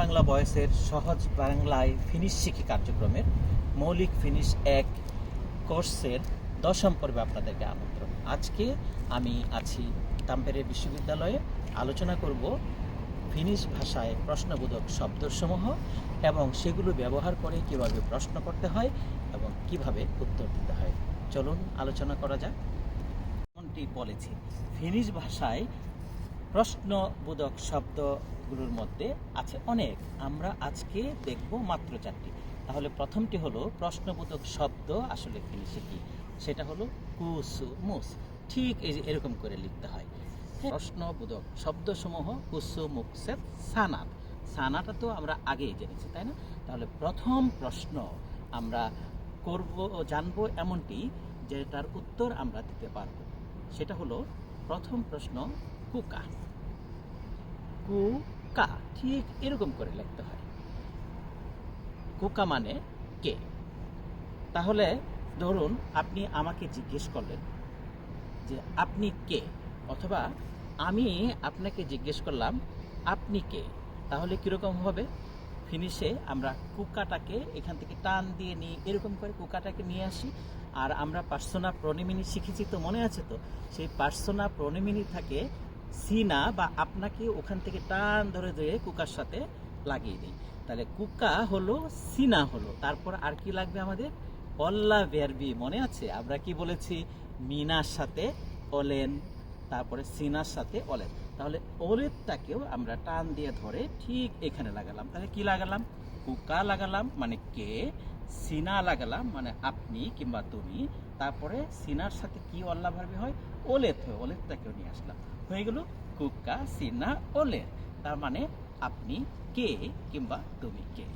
বাংলা বয়সের সহজ বাংলায় ফিনিশ শিখি কার্যক্রমের মৌলিক ফিনিশ এক কোর্সের দশম পর্বে আপনাদেরকে আমন্ত্রণ। আজকে আমি আছি তাম্পেরে বিশ্ববিদ্যালয়ে। আলোচনা করব ফিনিশ ভাষায় প্রশ্নবোধক শব্দসমূহ এবং সেগুলো ব্যবহার করে কীভাবে প্রশ্ন করতে হয় এবং কীভাবে উত্তর দিতে হয়। চলুন আলোচনা করা যাক। বলেছি, ফিনিশ ভাষায় প্রশ্নবোধক শব্দগুলোর মধ্যে আছে অনেক। আমরা আজকে দেখব মাত্র চারটি। তাহলে প্রথমটি হলো প্রশ্নবোধক শব্দ আসলে ফিনিশে কি? সেটা হলো কুসু মুস ঠিক এই যে এরকম করে লিখতে হয়। হ্যাঁ, প্রশ্নবোধক শব্দসমূহ কুসু মুকসের সানাত সানাটা তো আমরা আগেই জেনেছি তাই না? তাহলে প্রথম প্রশ্ন আমরা করব জানব এমনটি যেটার উত্তর আমরা দিতে পারব। সেটা হলো প্রথম প্রশ্ন কুকা। কুকা, ঠিক এরকম করে লিখতে হয়। কুকা মানে কে? তাহলে ধরুন আপনি আমাকে জিজ্ঞেস করলেন যে আপনি কে? অথবা আমি আপনাকে জিজ্ঞেস করলাম, আপনি কে? তাহলে কীরকম হবে? ফিনিশে আমরা কুকাটাকে এখান থেকে টান দিয়ে নিই, এরকম করে কুকাটাকে নিয়ে আসি। আর আমরা পার্সোনা প্রনিমিনি শিখেছি তো মনে আছে তো? সেই পার্সোনা প্রনিমিনি থাকে সিনা বা আপনাকে ওখান থেকে টান ধরে ধরে কুকার সাথে লাগিয়ে দিই। তাহলে কুকা হলো, সিনা হলো। তারপর আর কি লাগবে আমাদের? অল্লা বেরবি মনে আছে? আমরা কি বলেছি? মিনার সাথে অলেন তারপরে সিনার সাথে অলেন তাহলে ওলেরটাকেও আমরা টান দিয়ে ধরে ঠিক এখানে লাগালাম। তাহলে কি লাগালাম? কুকা লাগালাম মানে কে? সিনা লাগালাম মানে আপনি কিংবা তুমি। তারপরে সিনার সাথে কি অল্লা ভার্বি হয়? ওলেত হয় ওলেতটাকেও নিয়ে আসলাম। হয়ে গেল কুকা সিনা ওলের তার মানে আপনি কে কিংবা তুমি কে?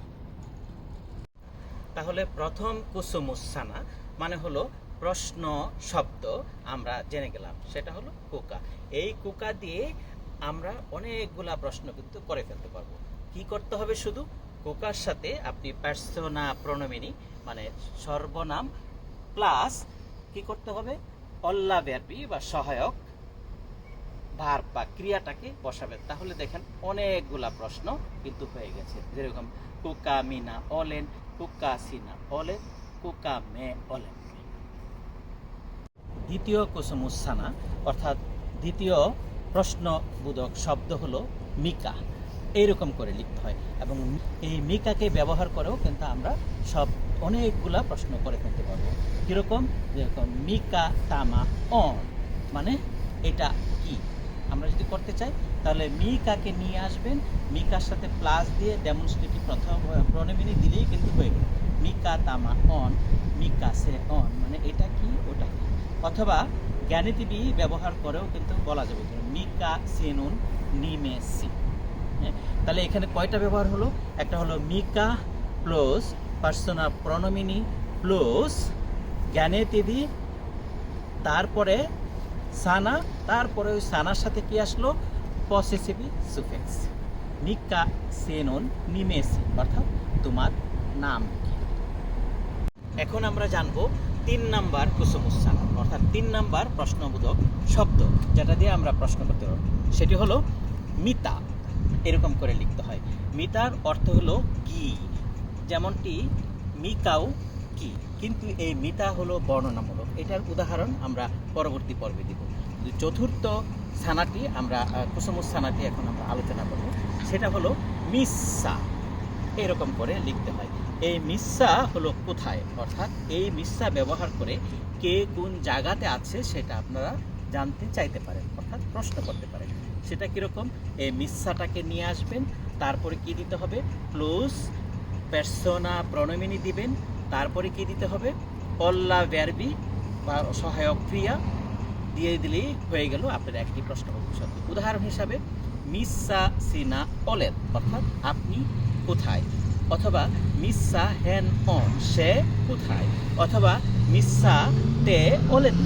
তাহলে প্রথম কুসুমুসানা মানে হলো প্রশ্ন শব্দ আমরা জেনে গেলাম। সেটা হলো কুকা। এই কুকা দিয়ে আমরা অনেকগুলা প্রশ্ন কিন্তু করে ফেলতে পারব। কি করতে হবে শুধু? কুকার সাথে আপনি পার্সোনা প্রণমিনি মানে সর্বনাম প্লাস কি করতে হবে? অল্লা ব্যাপী বা সহায়ক ভার বা ক্রিয়াটাকে বসাবেন। তাহলে দেখেন অনেকগুলা প্রশ্ন কিন্তু হয়ে গেছে। যেরকম, কোকা মিনা অলেন, কোকা সিনা অলেন, কোকা মে অলেন। দ্বিতীয় কুসুমুসানা, অর্থাৎ দ্বিতীয় প্রশ্নবোধক শব্দ হলো মিকা। এইরকম করে লিখতে হয়। এবং এই মিকাকে ব্যবহার করেও কিন্তু আমরা সব অনেকগুলা প্রশ্ন করে ফেলতে পারব। কীরকম? যেরকম, মিকা তামা অন মানে এটা কি? আমরা যদি করতে চাই, তাহলে মিকাকে নিয়ে আসবেন। মিকার সাথে প্লাস দিয়ে ডেমনস্ট্রেটিভ প্রথম প্রণমিনি দিলেই কিন্তু হয়ে গেল। মিকা তামা অন মিকা সে অন মানে এটা কি, ওটা কি? অথবা জ্ঞানীতিবি ব্যবহার করেও কিন্তু বলা যাবে মিকা সেনুন, নিমে সি। তাহলে এখানে কয়টা ব্যবহার হলো? একটা হলো মিকা প্লাস পার্সোনা প্রণমিনি প্লাস জ্ঞানেতিবি তারপরে সানা, তারপরে ওই সানার সাথে কি আসলো? পসেসিভি সুফিক্স। নিকা সেনন নিমেসি অর্থাৎ তোমার নাম এখন আমরা জানব তিন নাম্বার কুসুমুসানা অর্থাৎ তিন নাম্বার প্রশ্নবোধক শব্দ, যেটা দিয়ে আমরা প্রশ্ন করতে পারব। সেটি হলো মিতা। এরকম করে লিখতে হয়। মিতার অর্থ হলো কি? যেমনটি মিকাও কি? কিন্তু এই মিতা হলো বর্ণনামূলক। এটার উদাহরণ আমরা পরবর্তী পর্বে দিব। চতুর্থ সানাটি আমরা আহ, কুসুমুস সানাটি এখন আমরা আলোচনা করব। সেটা হলো মিসা। এরকম করে লিখতে হয়। এই মিসা হলো কোথায়? অর্থাৎ এই মিসা ব্যবহার করে কে কোন জায়গাতে আছে সেটা আপনারা জানতে চাইতে পারেন। অর্থাৎ প্রশ্ন করতে পারেন। সেটা কীরকম? এই মিসাটাকে নিয়ে আসবেন, তারপরে কি দিতে হবে? প্লুস পার্সোনা প্রণমিনি দিবেন, তারপরে কি দিতে হবে? অল্লা ব্যারবি বা সহায়ক ক্রিয়া দিয়ে দিলেই হয়ে গেল আপনার একটি প্রশ্ন শব্দ উদাহরণ হিসাবে, মিসা সিনা অলেন, অর্থাৎ আপনি কোথায়? অথবা, মিসা হ্যান অন, সে কোথায়? অথবা, মিসা তে অলেন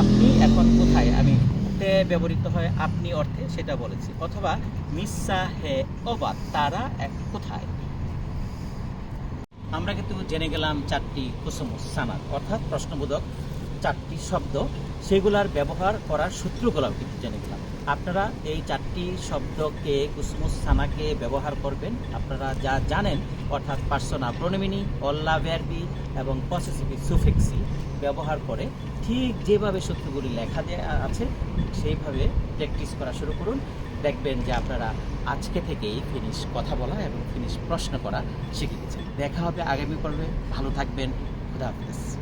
আপনি এখন কোথায়? আমি তে ব্যবহৃত হয় আপনি অর্থে সেটা বলেছি। অথবা, মিসা হে অবাদ তারা এক কোথায়? আমরা কিন্তু জেনে গেলাম চারটি কুসুম সানাদ অর্থাৎ প্রশ্নবোধক চারটি শব্দ। সেগুলার ব্যবহার করার সূত্রগুলোও কিন্তু জেনে গেলাম। আপনারা এই চারটি শব্দকে, কুসমুস সানাকে ব্যবহার করবেন। আপনারা যা জানেন, অর্থাৎ পার্সোনা প্রোনোমিনি, অল্লা ভ্যারবি এবং পসেসিভি সুফিক্সি ব্যবহার করে ঠিক যেভাবে সূত্রগুলি লেখা আছে, সেইভাবে প্র্যাকটিস করা শুরু করুন। দেখবেন যে আপনারা আজকে থেকেই ফিনিশ কথা বলা এবং ফিনিশ প্রশ্ন করা শিখে গেছেন। দেখা হবে আগামী পর্বে। ভালো থাকবেন। খুদা হাফিজ।